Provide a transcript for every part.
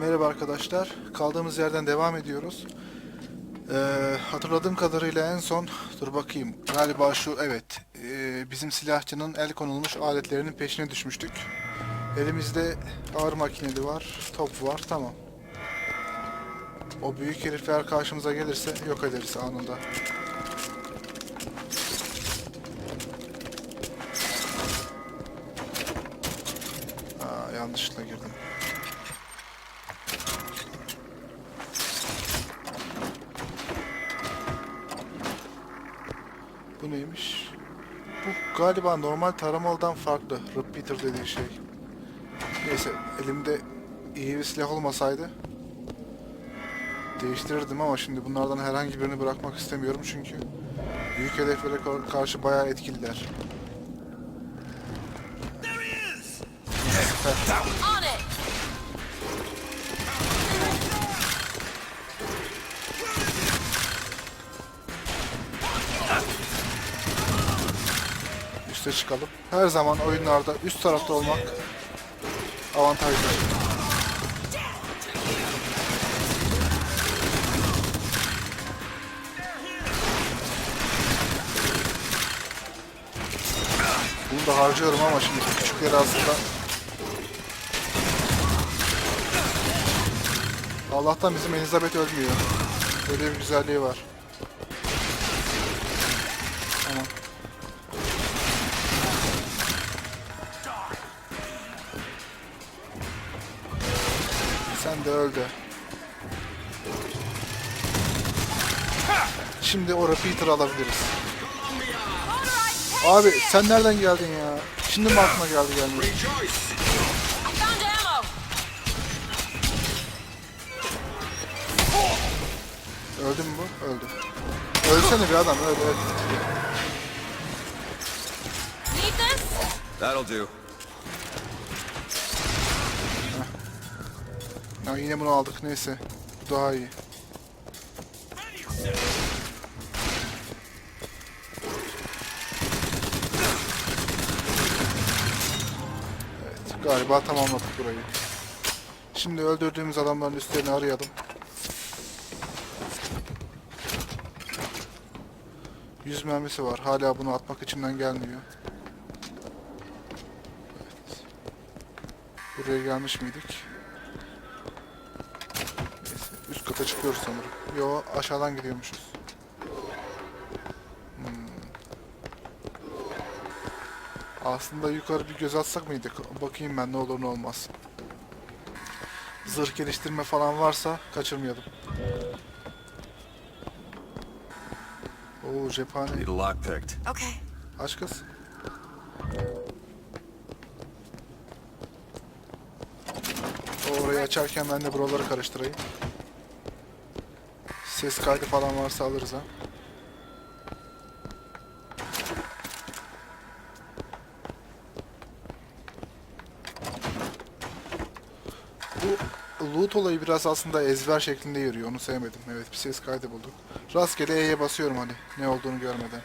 Merhaba arkadaşlar. Kaldığımız yerden devam ediyoruz. Ee, hatırladığım kadarıyla en son dur bakayım. Galiba şu evet. ee, bizim silahçının el konulmuş aletlerinin peşine düşmüştük. Elimizde ağır makineli var, top var. Tamam. O büyük herifler karşımıza gelirse yok ederiz anında. Bu neymiş? Bu galiba normal taramalıdan farklı. Repeater dediği şey. Neyse elimde iyi bir silah olmasaydı değiştirirdim ama şimdi bunlardan herhangi birini bırakmak istemiyorum çünkü büyük hedeflere kar- karşı bayağı etkililer. Süper. Çıkalım. Her zaman oyunlarda üst tarafta olmak avantajlı. Bunu da harcıyorum ama şimdi küçükleri aslında Allah'tan bizim Elizabeth ölmüyor. Böyle bir güzelliği var. De öldü. Şimdi o repeater alabiliriz. Abi sen nereden geldin ya? Şimdi mi aklına geldi gelmiyor? I found ammo! Öldü mü bu? Öldü. Ölsene bir adam öldü öldü. Need this? That'll do. Ya yine bunu aldık neyse. Bu daha iyi. Evet galiba tamamladık burayı. Şimdi öldürdüğümüz adamların üstlerini arayalım. Yüz mermisi var. Hala bunu atmak içimden gelmiyor. Evet. Buraya gelmiş miydik? Kata çıkıyoruz sanırım. Yo aşağıdan gidiyormuşuz. Hmm. Aslında yukarı bir göz atsak mıydık? Bakayım ben ne olur ne olmaz. Zırh geliştirme falan varsa kaçırmayalım. Oo cephane. Okay. Aç kız. O orayı açarken ben de buraları karıştırayım. Ses kaydı falan varsa alırız ha. Bu loot olayı biraz aslında ezber şeklinde yürüyor. Onu sevmedim. Evet bir ses kaydı bulduk. Rastgele E'ye basıyorum hani ne olduğunu görmeden.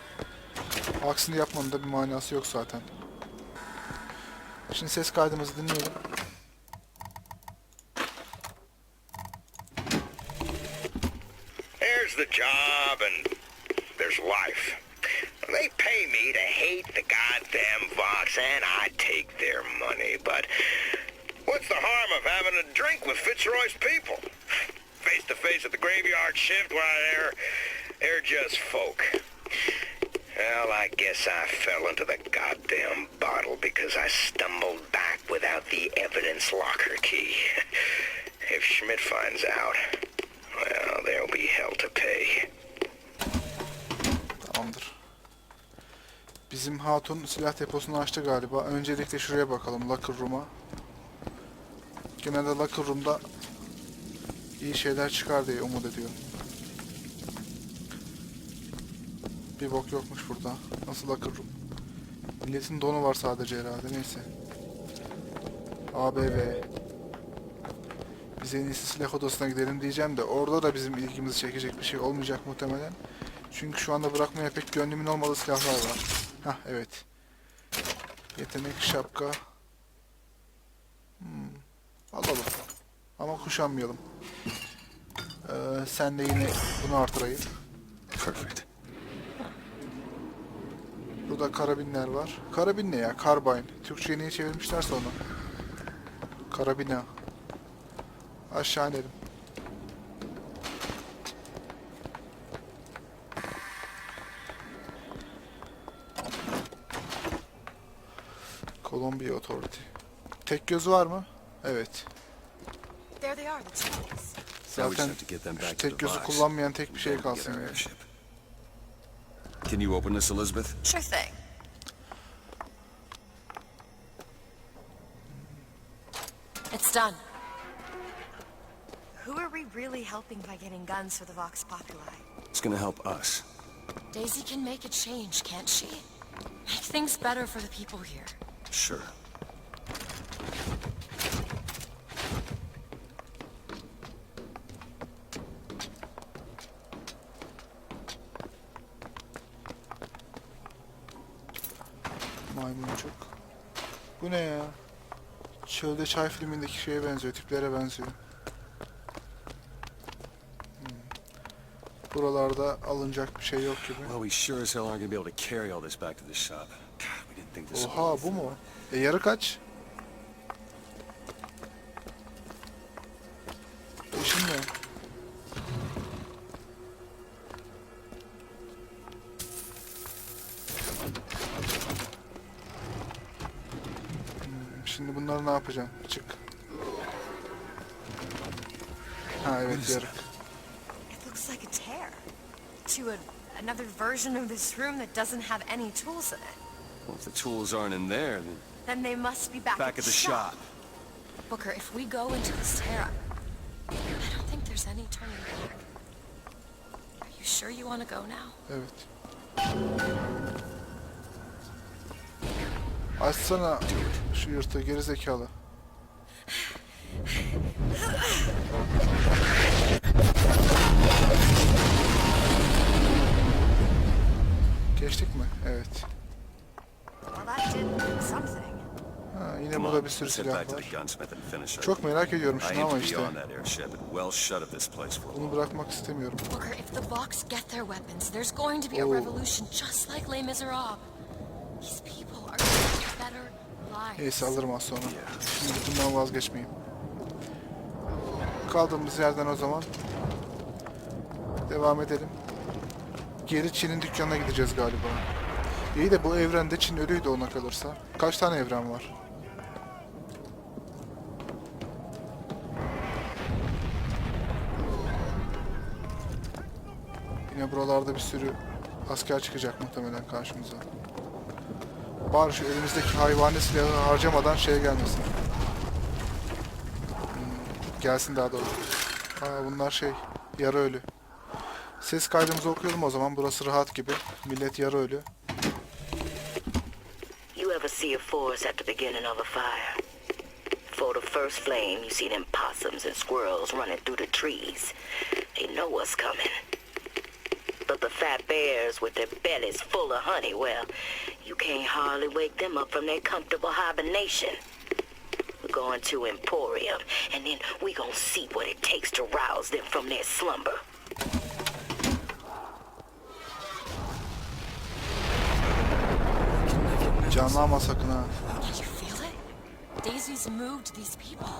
Aksini yapmanın da bir manası yok zaten. Şimdi ses kaydımızı dinleyelim. Job and there's life. They pay me to hate the goddamn Vox and I take their money, but what's the harm of having a drink with Fitzroy's people? Face to face at the graveyard shift, why they're they're just folk. Well, I guess I fell into the goddamn bottle because I stumbled back without the evidence locker key. If Schmidt finds out, Bizim hatun silah deposunu açtı galiba. Öncelikle şuraya bakalım locker room'a. Genelde locker room'da iyi şeyler çıkar diye umut ediyorum. Bir bok yokmuş burada. Nasıl locker room? Milletin donu var sadece herhalde neyse. ABV. Biz en iyisi silah odasına gidelim diyeceğim de orada da bizim ilgimizi çekecek bir şey olmayacak muhtemelen. Çünkü şu anda bırakmaya pek gönlümün olmadığı silahlar var. Hah evet. Yetenek şapka. Hmm. Alalım. Ama kuşanmayalım. Ee, sen de yine bunu artırayım. Perfect. Burada karabinler var. Karabin ne ya? Carbine. Türkçe'ye niye çevirmişlerse onu. Karabina. Aşağı inelim. Columbia Authority. Tek göz var mı? Evet. Zaten şu tek gözü kullanmayan tek bir şey kalsın our ya. airship. Can you open this, Elizabeth? Sure thing. It's done. Who are we really helping by getting guns for the Vox Populi? It's gonna help us. Daisy can make a change, can't she? Make things better for the people here. Sure. Maymuncuk. Bu ne ya? Çölde Çay filmindeki şeye benziyor, tiplere benziyor. Hmm. Buralarda alınacak bir şey yok gibi. Well, we sure as hell aren't gonna be able to carry all this back to the shop. Oha bu mu? E yarı kaç? İşin ne? Hmm, Şimdi bunları ne yapacağım? Çık. Ha evet yarık. It looks like a tear. To a, another version of this room that doesn't have any tools in it. Well, if the tools aren't in there, then Then they must be back, back at the shop. Booker, if we go into this Terra, I don't think there's any turning back. Are you sure you want to go now? Evet. Açsana şu yırtığı geri zekalı. Geçtik mi? Evet. Ha, yine burada bir sürü silah var. Çok merak ediyorum I şunu ama işte. on that airship and well shut of this place for a Bunu bırakmak istemiyorum. Booker, if the Vox get their weapons, there's going to be a Oh. revolution just like Les Miserables. These people are going to better lives. Neyse alırım az sonra. Şimdi bundan vazgeçmeyeyim. Kaldığımız yerden o zaman devam edelim. Geri Çin'in dükkanına gideceğiz galiba. İyi de bu evrende Çin ölüydü ona kalırsa. Kaç tane evren var? Yine buralarda bir sürü asker çıkacak muhtemelen karşımıza. Bari şu elimizdeki hayvani silahı harcamadan şey gelmesin. Hmm, gelsin daha doğrusu. Aa, bunlar şey, yarı ölü. Ses kaydımızı okuyalım o zaman. Burası rahat gibi. Millet yarı ölü. See a forest at the beginning of a fire? For the first flame, you see them possums and squirrels running through the trees. They know what's coming. But the fat bears with their bellies full of honey, well, you can't hardly wake them up from their comfortable hibernation. We're going to Emporium, and then we gonna see what it takes to rouse them from their slumber. Canlanma sakın ha. Can you feel it? Daisy's moved these people.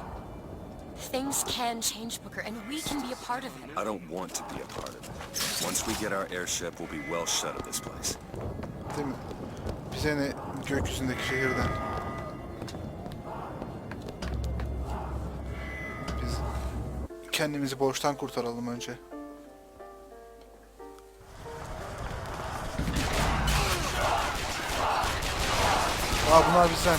Things can change, Booker, and we can be a part of it. I don't want to be a part of it. Once we get our airship, we'll be well shut of this place. Değil mi? Bize ne gökyüzündeki şehirden. Biz kendimizi borçtan kurtaralım önce. Aa bunlar bizden.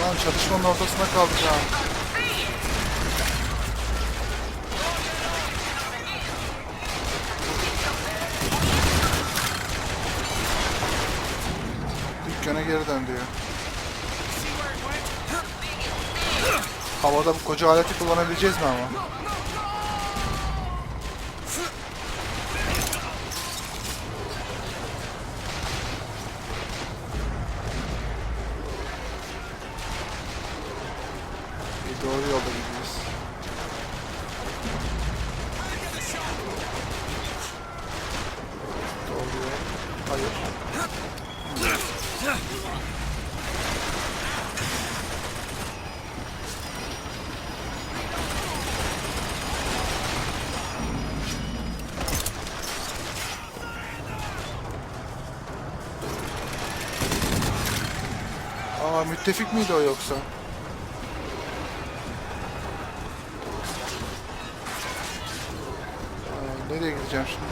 Ulan çatışmanın ortasına kaldık ha. Dükkana geri dön diyor. Havada bu koca aleti kullanabileceğiz mi ama? Bir doğru yolda Aa müttefik miydi o yoksa? Aa, nereye gideceğim şimdi?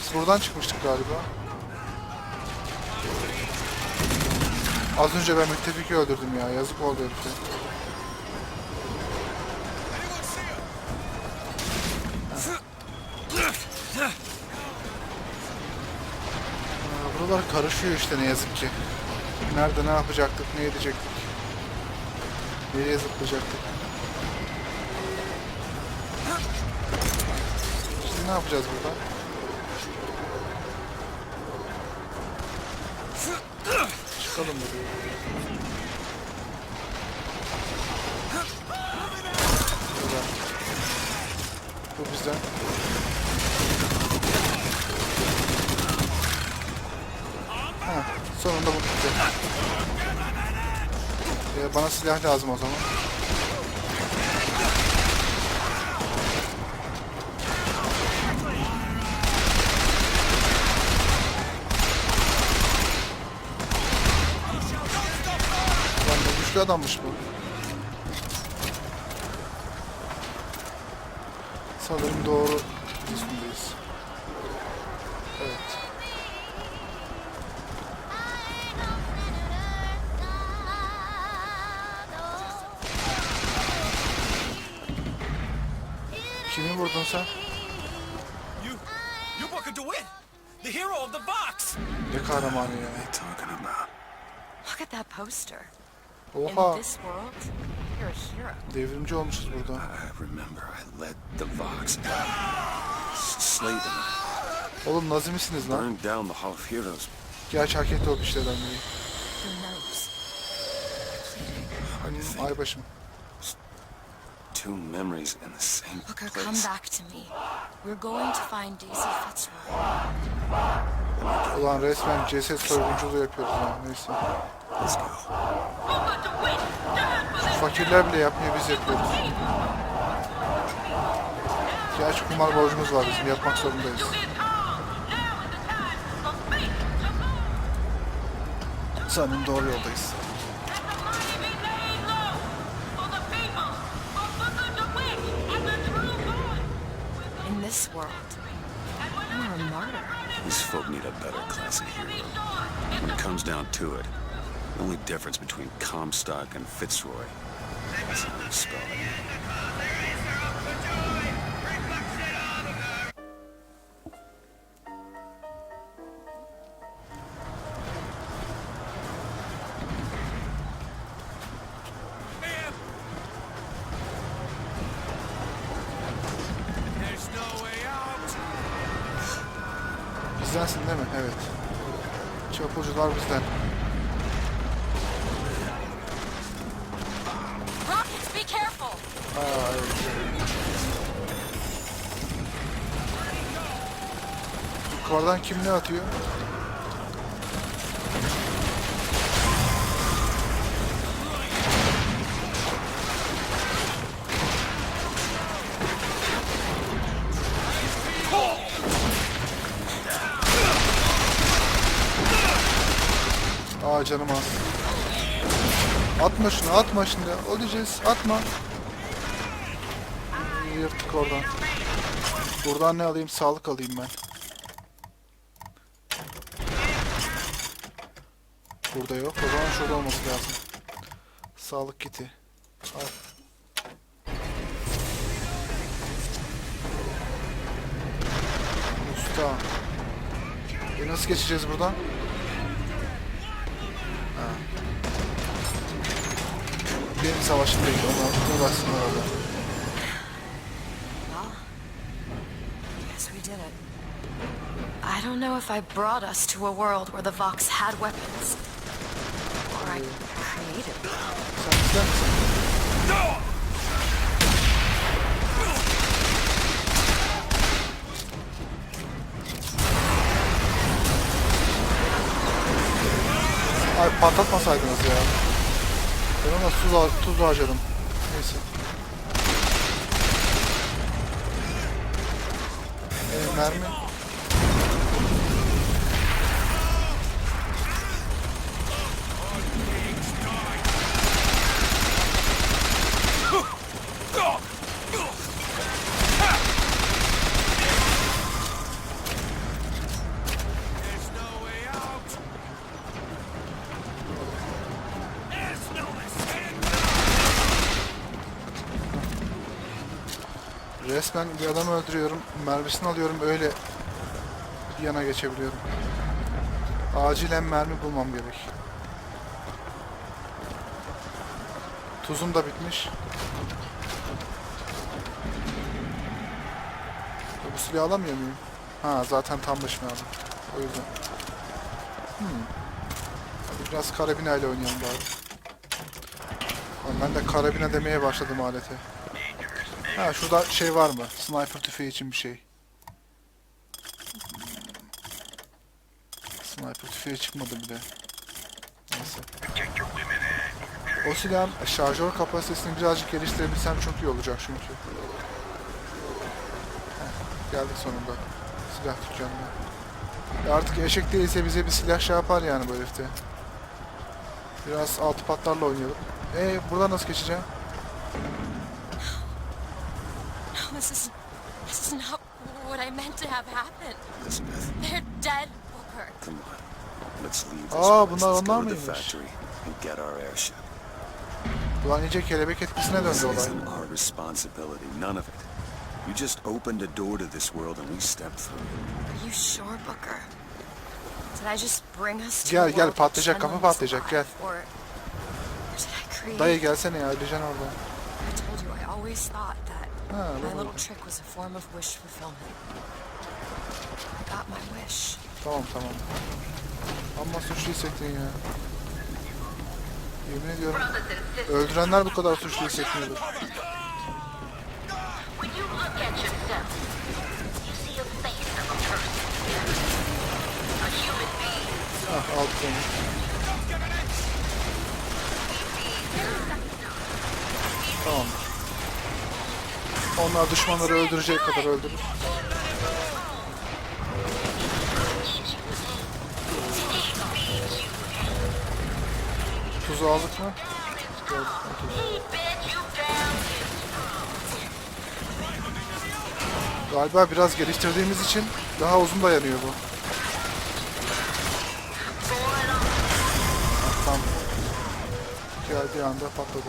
Biz buradan çıkmıştık galiba. Az önce ben müttefiki öldürdüm ya. Yazık oldu herife. Aa, Buralar karışıyor işte ne yazık ki. Nerede ne yapacaktık, ne edecektik? Nereye zıplayacaktık? Şimdi ne yapacağız burada? Çıkalım buraya. Bu bizden. Sonunda bitti. Ee, bana silah lazım o zaman. Lan ne güçlü adammış bu. Sanırım doğru Vox. Ne kahramanı ya. Talking about. Look at that poster. In Oha. this world, you're a hero. Devrimci olmuşuz burada. I remember I led the Vox. S- Slayed them. Oğlum nazi misiniz lan? Burned down the Hall of Heroes. Gerçi hak etti o pişlerden biri. Think. Ay başım. Two memories in the same Booker, come place. back to me. We're going to find Daisy Fitzroy. Ulan resmen ceset soygunculuğu yapıyoruz ya. Neyse. Let's go. Fakirler bile yapmıyor biz yapıyoruz. Gerçi kumar borcumuz var bizim yapmak zorundayız. Sanırım doğru yoldayız. Folk need a better class of hero. When it comes down to it, the only difference between Comstock and Fitzroy is how you spell it. Bizdensin değil mi? Evet. Çapulcular bizden. Rockets, be careful! Aa, evet. Yukarıdan kim ne atıyor? Canım az. Atma şunu atma şimdi. Öleceğiz atma. Yırttık oradan. Buradan ne alayım? Sağlık alayım ben. Burada yok. O zaman şurada olması lazım. Sağlık kiti. Al. Usta. E nasıl geçeceğiz buradan? Benim savaşım değil. Uğraşsınlar orada. I don't know if I brought us to a world where the Vox had weapons. bekler misin? Ay patlatmasaydınız ya. Ben ona tuz, tuz harcadım. Neyse. Ee, mermi. Resmen bir adamı öldürüyorum, mermisini alıyorum öyle yana geçebiliyorum. Acilen mermi bulmam gerek. Tuzum da bitmiş. Bu silahı alamıyor muyum? Ha zaten tam başına aldım. O yüzden. Hmm. Hadi biraz karabina ile oynayalım bari. Ben de karabina demeye başladım alete. Ha şurada şey var mı? Sniper tüfeği için bir şey. Sniper tüfeği çıkmadı bile. Neyse. O silahın şarjör kapasitesini birazcık geliştirebilsem çok iyi olacak çünkü. Heh, geldik sonunda. Silah dükkanına. Ya artık eşek değilse bize bir silah şey yapar yani bu herifte. Biraz altı patlarla oynayalım. E buradan nasıl geçeceğim? No, this is... This is not what I meant to have happen. Elizabeth, They're dead, Booker. come on. Let's leave this Aa, bunlar onlar mıymış? factory and get our airship. Ulan iyice kelebek etkisine This döndü olay. isn't our responsibility, none of it. You just opened a door to this world and we stepped through it. Are you sure, Booker? Did I just bring us to Gel, gel, patlayacak, kafa patlayacak, gel. Or, or did I create... Dayı gelsene ya öleceksin orada. I told you, I always thought that Ha, my little trick was a form of wish fulfillment. I got my wish. Tamam tamam. Amma suçlu hissettin ya. Yemin ediyorum öldürenler bu kadar suçlu hissetmiyordur. Ah onu. Tamam. Onlar düşmanları öldürecek kadar öldürür. Tuzu aldık mı? Galiba biraz geliştirdiğimiz için daha uzun dayanıyor bu. Tam geldiği anda patladı.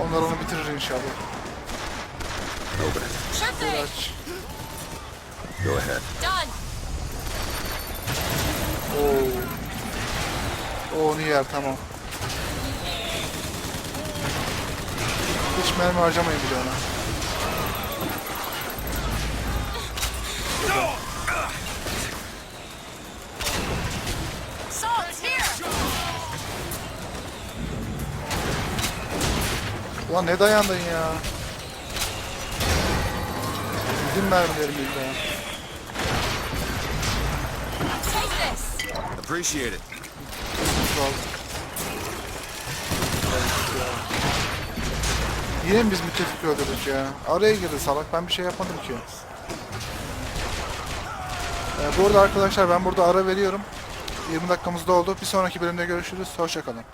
Onlar onu bitirir inşallah. Thing. Aç. Go ahead. Done. Oo. O onu yer tamam. Hiç mermi harcamayın bile ona. Ulan ne dayandın ya? Bizim mermilerim this. Appreciate it. Sağ Yine mi biz müttefik öldürdük ya? Araya girdi salak ben bir şey yapmadım ki. Ee, bu arada arkadaşlar ben burada ara veriyorum. 20 dakikamız doldu. Bir sonraki bölümde görüşürüz. Hoşçakalın.